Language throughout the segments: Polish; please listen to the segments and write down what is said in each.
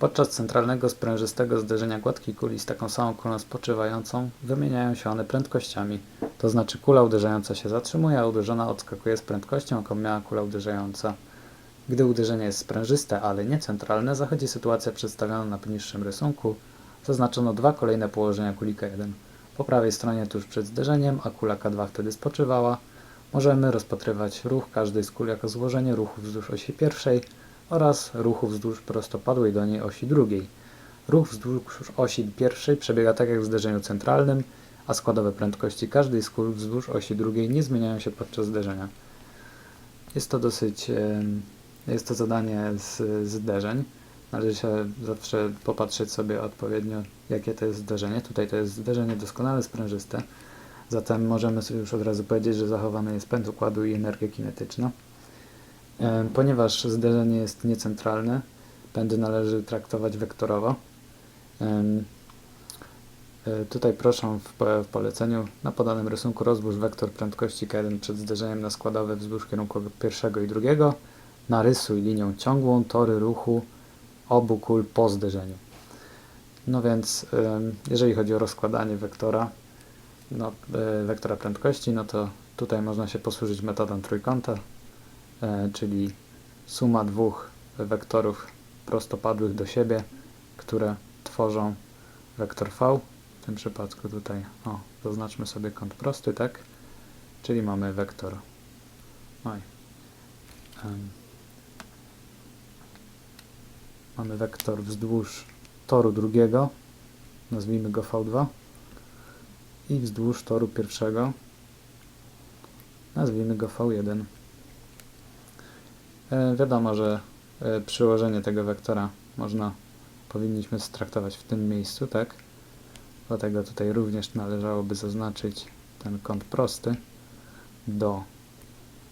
Podczas centralnego sprężystego zderzenia gładkiej kuli z taką samą kulą spoczywającą wymieniają się one prędkościami. To znaczy kula uderzająca się zatrzymuje, a uderzona odskakuje z prędkością, jaką miała kula uderzająca. Gdy uderzenie jest sprężyste, ale nie centralne, zachodzi sytuacja przedstawiona na poniższym rysunku. Zaznaczono dwa kolejne położenia kuli K1. Po prawej stronie tuż przed zderzeniem, a kula K2 wtedy spoczywała, możemy rozpatrywać ruch każdej z kul jako złożenie ruchu wzdłuż osi pierwszej oraz ruchu wzdłuż prostopadłej do niej osi drugiej. Ruch wzdłuż osi pierwszej przebiega tak jak w zderzeniu centralnym, a składowe prędkości każdej z wzdłuż osi drugiej nie zmieniają się podczas zderzenia. Jest to dosyć, jest to zadanie z zderzeń. Należy się zawsze popatrzeć sobie odpowiednio, jakie to jest zderzenie. Tutaj to jest zderzenie doskonale sprężyste, zatem możemy sobie już od razu powiedzieć, że zachowany jest pęd układu i energia kinetyczna. Em, Ponieważ zderzenie jest niecentralne, pędy należy traktować wektorowo. E, Tutaj proszę w, po- w poleceniu na podanym rysunku rozbóż wektor prędkości K1 przed zderzeniem na składowe wzdłuż kierunku pierwszego i drugiego. Narysuj linią ciągłą tory ruchu obu kul po zderzeniu. No więc jeżeli chodzi o rozkładanie wektora, no, e, wektora prędkości, no to tutaj można się posłużyć metodą trójkąta, e, czyli suma dwóch wektorów prostopadłych do siebie, które tworzą wektor V. W tym przypadku tutaj, o, zaznaczmy sobie kąt prosty, tak? Czyli mamy wektor. Oj. Em, mamy wektor wzdłuż toru drugiego, nazwijmy go V2 i wzdłuż toru pierwszego, nazwijmy go V1. E, wiadomo, że e, przyłożenie tego wektora można, powinniśmy straktować w tym miejscu, tak? Dlatego tutaj również należałoby zaznaczyć ten kąt prosty do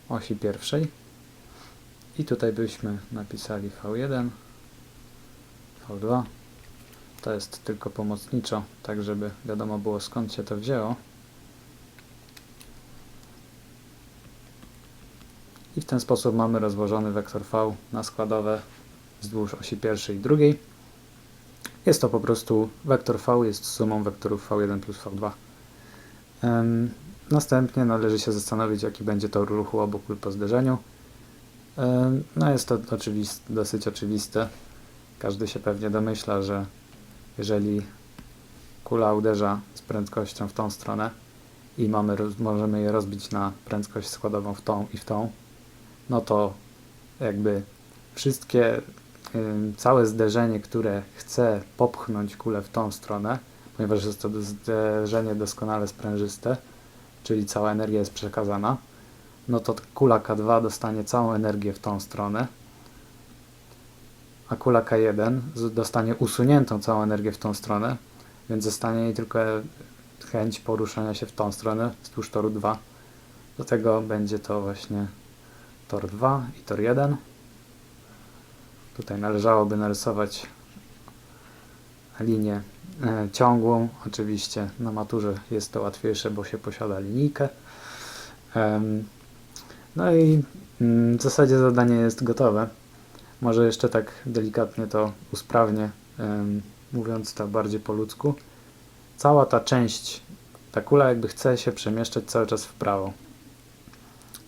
osi pierwszej. I tutaj byśmy napisali V1, V2. To jest tylko pomocniczo, tak żeby wiadomo było skąd się to wzięło. I w ten sposób mamy rozłożony wektor V na składowe wzdłuż osi pierwszej i drugiej. Jest to po prostu wektor V jest sumą wektorów V1 plus V2. Em, następnie należy się zastanowić, jaki będzie tor ruchu obu kul po zderzeniu. No jest to oczywist, dosyć oczywiste. Każdy się pewnie domyśla, że jeżeli kula uderza z prędkością w tą stronę i mamy, możemy je rozbić na prędkość składową w tą i w tą, no to jakby wszystkie, całe zderzenie, które chce popchnąć kulę w tą stronę, ponieważ jest to zderzenie doskonale sprężyste, czyli cała energia jest przekazana, no to kula K2 dostanie całą energię w tą stronę, a kula K1 z- dostanie usuniętą całą energię w tą stronę, więc zostanie jej tylko chęć poruszania się w tą stronę wzdłuż toru 2. Do tego będzie to właśnie tor 2 i tor 1. Tutaj należałoby narysować linię e, ciągłą. Oczywiście na maturze jest to łatwiejsze, bo się posiada linijkę. No i mm, w zasadzie zadanie jest gotowe. Może jeszcze tak delikatnie to usprawnię, mówiąc to bardziej po ludzku. Cała ta część, ta kula jakby chce się przemieszczać cały czas w prawo.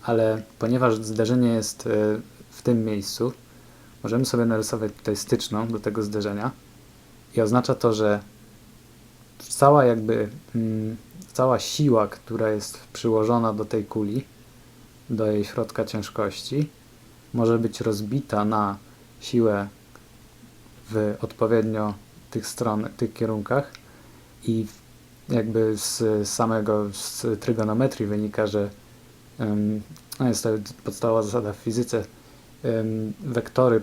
Ale ponieważ zderzenie jest e, w tym miejscu, możemy sobie narysować tutaj styczną do tego zderzenia i oznacza to, że cała jakby mm, cała siła, która jest przyłożona do tej kuli, do jej środka ciężkości, może być rozbita na siłę w odpowiednio tych stron, tych kierunkach i jakby z samego z trygonometrii wynika, że jest to podstawowa zasada w fizyce, wektory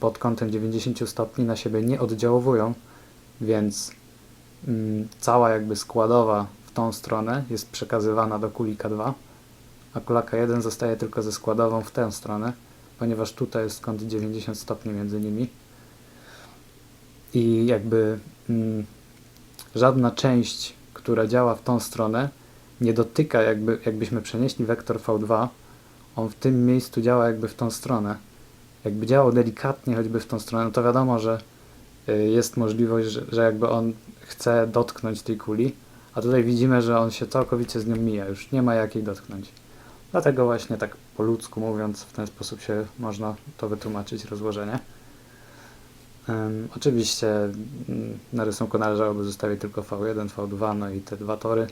pod kątem 90 stopni na siebie nie oddziaływują, więc mm, cała jakby składowa w tą stronę jest przekazywana do kuli K2, a kula K1 zostaje tylko ze składową w tę stronę, ponieważ tutaj jest kąt 90 stopni między nimi. I jakby mm, żadna część, która działa w tą stronę, nie dotyka, jakby, jakbyśmy przenieśli wektor V2, on w tym miejscu działa jakby w tą stronę. Jakby działał delikatnie choćby w tą stronę, no to wiadomo, że y, jest możliwość, że, że jakby on chce dotknąć tej kuli, a tutaj widzimy, że on się całkowicie z nią mija, już nie ma jak jej dotknąć. Dlatego właśnie tak po ludzku mówiąc, w ten sposób się można to wytłumaczyć, rozłożenie. Ym, oczywiście mm, na rysunku należałoby zostawić tylko V1, V2, no i te dwa tory.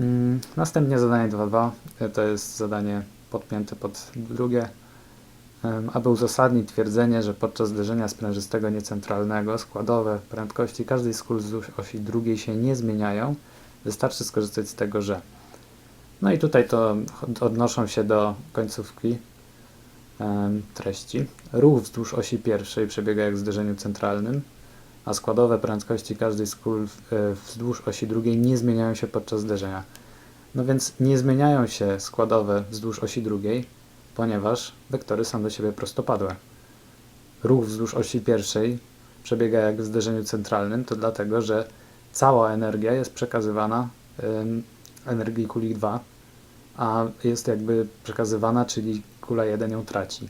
Ym, Następnie zadanie 2.2 y, to jest zadanie podpięte pod drugie. Aby uzasadnić twierdzenie, że podczas zderzenia sprężystego niecentralnego składowe prędkości każdej z kul wzdłuż osi drugiej się nie zmieniają, wystarczy skorzystać z tego, że. No i tutaj to odnoszą się do końcówki treści. Ruch wzdłuż osi pierwszej przebiega jak w zderzeniu centralnym, a składowe prędkości każdej z kul e, wzdłuż osi drugiej nie zmieniają się podczas zderzenia. No więc nie zmieniają się składowe wzdłuż osi drugiej, ponieważ wektory są do siebie prostopadłe. Ruch wzdłuż osi pierwszej przebiega jak w zderzeniu centralnym, to dlatego, że cała energia jest przekazywana energii kuli 2, a jest jakby przekazywana, czyli kula 1 ją traci.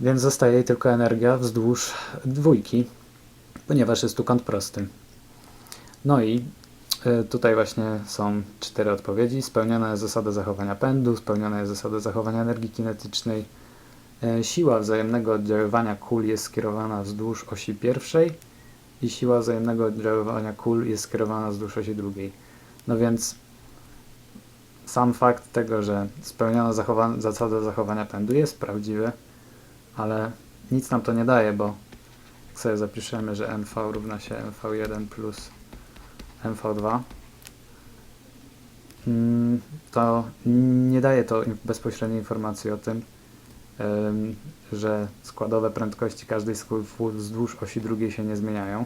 Więc zostaje jej tylko energia wzdłuż dwójki, ponieważ jest tu kąt prosty. No i y, tutaj właśnie są cztery odpowiedzi. Spełniona jest zasada zachowania pędu, spełniona jest zasada zachowania energii kinetycznej. E, Siła wzajemnego oddziaływania kul jest skierowana wzdłuż osi pierwszej i siła wzajemnego oddziaływania kul jest skierowana wzdłuż osi drugiej. No więc sam fakt tego, że spełniona zachowa- zasada zachowania pędu jest prawdziwy, ale nic nam to nie daje, bo sobie zapiszemy, że mv równa się mv1 plus mv2, mm, to nie daje to bezpośredniej informacji o tym, że składowe prędkości każdej z wzdłuż osi drugiej się nie zmieniają.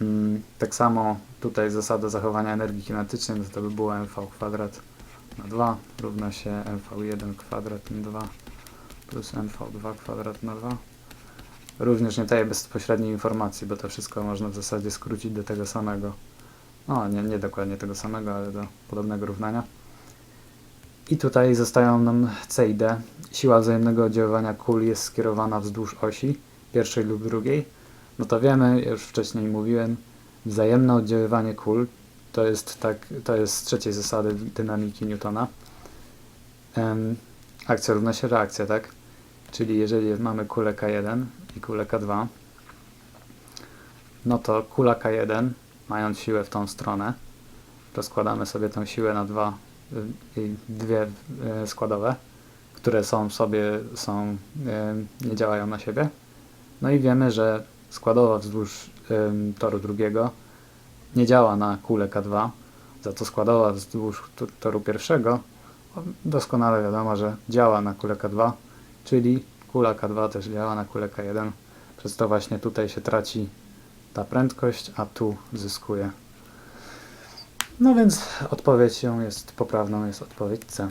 Mm, Tak samo tutaj zasada zachowania energii kinetycznej, no to by było mv kwadrat na 2 równa się mv1 kwadrat na 2 plus mv2 kwadrat na 2. Również nie daje bezpośredniej informacji, bo to wszystko można w zasadzie skrócić do tego samego. No, nie, nie dokładnie tego samego, ale do podobnego równania. I tutaj zostają nam C i D. Siła wzajemnego oddziaływania kul jest skierowana wzdłuż osi, pierwszej lub drugiej. No to wiemy, już wcześniej mówiłem, wzajemne oddziaływanie kul to jest, tak, to jest z trzeciej zasady dynamiki Newtona. Em, akcja równa się reakcja, tak? Czyli jeżeli mamy kulę K1 i kulę K2, no to kula K1, mając siłę w tą stronę, rozkładamy sobie tą siłę na dwa, y, y, dwie y, składowe, które są sobie, są, y, nie działają na siebie. No i wiemy, że składowa wzdłuż toru drugiego nie działa na kulę K2, za to składowa wzdłuż toru pierwszego doskonale wiadomo, że działa na kulę K2, czyli kula K2 też działa na kulę K1, przez to właśnie tutaj się traci ta prędkość, a tu zyskuje. No więc odpowiedź ją jest poprawną, jest odpowiedź C.